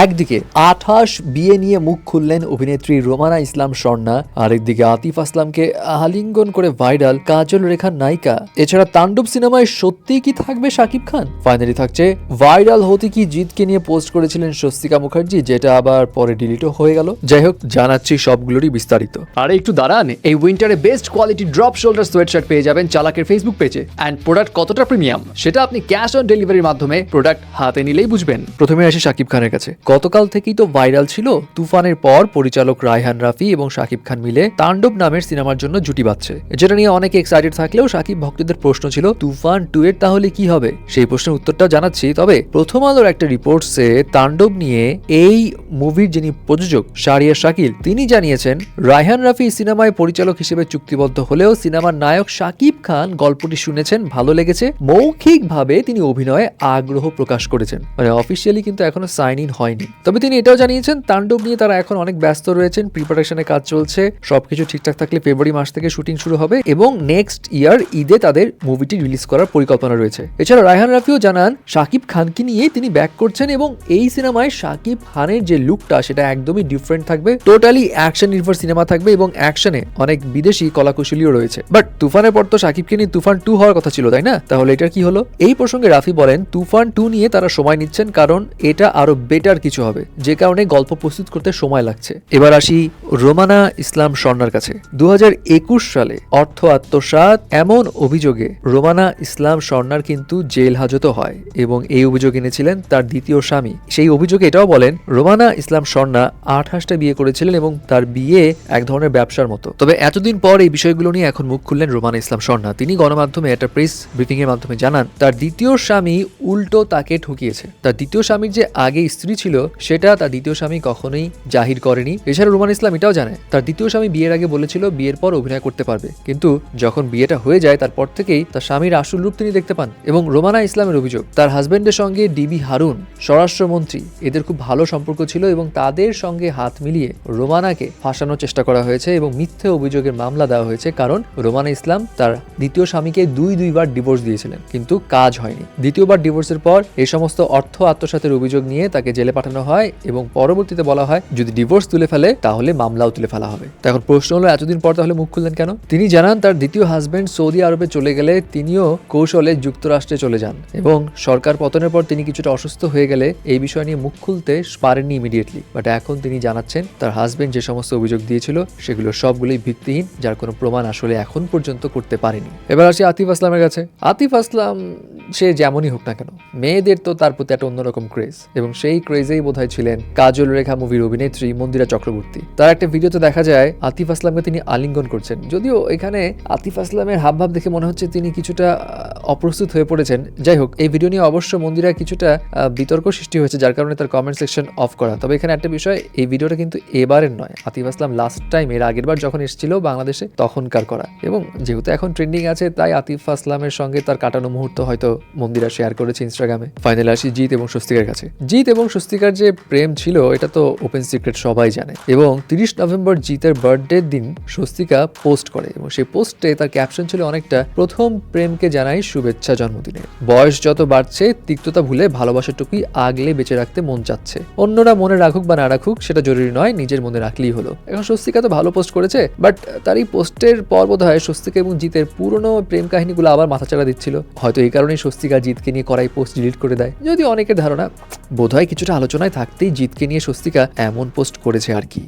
একদিকে আঠাশ বিয়ে নিয়ে মুখ খুললেন অভিনেত্রী রোমানা ইসলাম স্বর্ণা, আরেকদিকে আতিফ আসলামকে আলিঙ্গন করে ভাইরাল কাজল রেখার নায়িকা। এছাড়া তাণ্ডব সিনেমায় সত্যিই কি থাকবে শাকিব খান? ফাইনালি থাকছে ভাইরাল হতে কি জিতকে নিয়ে পোস্ট করেছিলেন স্বস্তিকা মুখার্জি, যেটা আবার পরে ডিলিটও হয়ে গেল। যাই হোক, জানাচ্ছি সবগুলোরই বিস্তারিত। আর একটু দাঁড়ান, এই উইন্টারে best quality drop shoulder sweatshirt পেয়ে যাবেন চালাকের ফেসবুক পেজে অ্যান্ড প্রোডাক্ট কতটা প্রিমিয়াম সেটা আপনি ক্যাশ অন ডেলিভারির মাধ্যমে প্রোডাক্ট হাতে নিলেই বুঝবেন। প্রথমে আসি শাকিব খানের কাছে। গতকাল থেকেই তো ভাইরাল ছিল তুফানের পর পরিচালক রায়হান রাফি এবং শাকিব খান মিলে তাণ্ডব নামের সিনেমার জন্য জুটি বাঁধছে। যেটা নিয়ে অনেকে এক্সাইটেড থাকলেও শাকিব ভক্তদের প্রশ্ন ছিল, তুফান টু এর তাহলে কি হবে? সেই প্রশ্নের উত্তরটা জানাচ্ছি, তবে প্রথম আলোর একটা রিপোর্টসে তাণ্ডব নিয়ে এই মুভির যিনি প্রযোজক শারিয়া শাকিল, তিনি জানিয়েছেন, রায়হান রাফি সিনেমায় পরিচালক হিসেবে চুক্তিবদ্ধ হলেও সিনেমার নায়ক শাকিব খান গল্পটি শুনেছেন, ভালো লেগেছে। মৌখিকভাবে তিনি অভিনয়ে আগ্রহ প্রকাশ করেছেন। মানে অফিসিয়ালি কিন্তু এখনও সাইন ইন হয়নি। তবে তিনি এটাও জানিয়েছেন, তাণ্ডব নিয়ে তারা এখন অনেক ব্যস্ত রয়েছেন প্রিপারেশনে কাজ চলছে, সবকিছু ঠিকঠাক থাকলে ফেব্রুয়ারি মাস থেকে শুটিং শুরু হবে এবং নেক্সট ইয়ার ঈদে তাদের মুভিটি রিলিজ করার পরিকল্পনা রয়েছে। এছাড়া রায়হান রাফিও জানান, শাকিব খানকে নিয়ে তিনি ব্যাক করছেন এবং এই সিনেমায় শাকিব খানের যে লুকটা সেটা একদমই ডিফারেন্ট থাকবে। টোটালি অ্যাকশন নির্ভর সিনেমা থাকবে এবং অ্যাকশনে অনেক বিদেশি কলাকুশলীও রয়েছে। বাট তুফানের পর তো শাকিবকে নিয়ে তুফান টু হওয়ার কথা ছিল, তাই না? তাহলে এটার কি হলো? এই প্রসঙ্গে রাফি বলেন, তুফান টু নিয়ে তারা সময় নিচ্ছেন কারণ এটা আরও বেটার কিছু হবে, যে কারণে গল্প প্রস্তুত করতে সময় লাগছে। এবার আসি রোমানা ইসলাম স্বর্ণার কাছে। দু সালে অর্থ আত্মসাৎ এমন অভিযোগে রোমানা ইসলাম স্বর্ণার কিন্তু জেল হাজতও হয় এবং এই অভিযোগ এনেছিলেন তার দ্বিতীয় স্বামী। সেই অভিযোগে এটাও বলেন, রোমানা ইসলাম স্বর্ণা আঠাশটা বিয়ে করেছিলেন এবং তার বিয়ে এক ধরনের ব্যবসার মতো। তবে এতদিন পর এই বিষয়গুলো নিয়ে এখন মুখ খুললেন রোমানা ইসলাম স্বর্ণা। তিনি গণমাধ্যমে একটা প্রেস ব্রিফিং এর মাধ্যমে জানান, তার দ্বিতীয় স্বামী উল্টো তাকে ঠকিয়েছে। তার দ্বিতীয় স্বামীর যে আগে স্ত্রী ছিল, সেটা তার দ্বিতীয় স্বামী কখনোই জাহির করেনি। এছাড়া রোমান ইসলাম এটাও জানে, তার দ্বিতীয় স্বামী বিয়ের আগে বলেছিল বিয়ের পর অভিনয় করতে পারবে। কিন্তু যখন বিয়েটা হয়ে যায়, তারপর থেকেই তার স্বামীর আসল রূপ তিনি দেখতে পান এবং রোমানা ইসলামের অভিযোগ, তার হাজবেন্ডের সঙ্গে ডিবি হারুন, স্বরাষ্ট্রমন্ত্রী, এদের খুব ভালো সম্পর্ক ছিল এবং তাদের সঙ্গে হাত মিলিয়ে রোমানাকে ফাঁসানোর চেষ্টা করা হয়েছে এবং মিথ্যে অভিযোগের মামলা দেওয়া হয়েছে কারণ রোমানা ইসলাম তার দ্বিতীয় স্বামীকে দুই দুইবার ডিভোর্স দিয়েছিলেন, কিন্তু কাজ হয়নি। দ্বিতীয়বার ডিভোর্সের পর এই সমস্ত অর্থ আত্মসাতের অভিযোগ নিয়ে তাকে জেলে পাঠানো হয় এবং পরবর্তীতে বলা হয়, যদি ডিভোর্স তুলে ফেলে, তাহলে মামলাও তুলে ফেলা হবে। তো এখন প্রশ্ন হলো, এতদিন পর তাহলে মুখ খুললেন কেন? তিনি জানান, তার দ্বিতীয় হাজবেন্ড সৌদি আরবে চলে গেলে তিনিও কৌশলে যুক্তরাষ্ট্রে চলে যান এবং সরকার পতনের পর তিনি কিছুটা অসুস্থ হয়ে গেলে এই বিষয় নিয়ে মুখ খুলতে পারেননি ইমিডিয়েটলি বাট এখন তিনি জানাচ্ছেন, তার হাজবেন্ড যে সমস্ত অভিযোগ দিয়েছিল, সেগুলো সবগুলোই ভিত্তিহীন, যার কোনো প্রমাণ আসলে এখন পর্যন্ত করতে পারেনি। এবার আসি আতিফ আসলামের কাছে। আতিফ আসলাম, সে যেমনই হোক না কেন, মেয়েদের তো তার প্রতি একটা অন্যরকম ক্রেজ এবং সেই ক্রেজেই বোধহয় ছিলেন কাজল রেখা মুভির অভিনেত্রী মন্দিরা চক্রবর্তী। তার একটা ভিডিওতে দেখা যায়, আতিফ আসলামকে তিনি আলিঙ্গন করছেন। যদিও এখানে আতিফ আসলামের হাবভাব দেখে মনে হচ্ছে তিনি কিছুটা অপ্রস্তুত হয়ে পড়েছেন। যাই হোক, এই ভিডিও নিয়ে অবশ্য মন্দিরা কিছুটা বিতর্ক সৃষ্টি হয়েছে, যার কারণে তার কমেন্ট সেকশন অফ করা। তবে এখানে একটা বিষয়, এই ভিডিওটা কিন্তু এবারের নয়। আতিফ আসলাম লাস্ট টাইম এর আগের বার যখন এসেছিল বাংলাদেশে, তখনকার করা। এবং যেহেতু এখন ট্রেন্ডিং আছে, তাই আতিফ আসলামের সঙ্গে তার কাটানো মুহূর্ত হয়তো মন্দিরা শেয়ার করেছে ইনস্টাগ্রামে ফাইনালে আসি জিৎ এবং স্বস্তিকার কাছে। জিৎ এবং স্বস্তিকার যে প্রেম ছিল, এটা তো ওপেন সিক্রেট সবাই জানে। এবং তিরিশ নভেম্বর জিতের বার্থডের দিন স্বস্তিকা পোস্ট করে। এবং সেই পোস্টে তার ক্যাপশন ছিল অনেকটা, প্রথম প্রেমকে জানাই শুভেচ্ছা জন্মদিনের বয়স যত বাড়ছে, তিক্ততা ভুলে ভালোবাসাটুকুই আগলে বেঁচে রাখতে মন চাচ্ছে। অন্যরা মনে রাখুক বা না রাখুক, সেটা জরুরি নয়, নিজের মনে রাখলেই হলো। এখন স্বস্তিকা তো ভালো পোস্ট করেছে, বাট তার এই পোস্টের পর বোধ হয় স্বস্তিকা এবং জিতের। পুরনো প্রেম কাহিনীগুলো আবার মাথাচাড়া দিচ্ছিল। হয়তো এই কারণেই স্বস্তিকা জিতকে নিয়ে করাই পোস্ট ডিলিট করে দেয়। যদি অনেকের ধারণা, বোধহয় কিছুটা আলোচনায় থাকতেই জিতকে নিয়ে স্বস্তিকা এমন পোস্ট করেছে আর কি।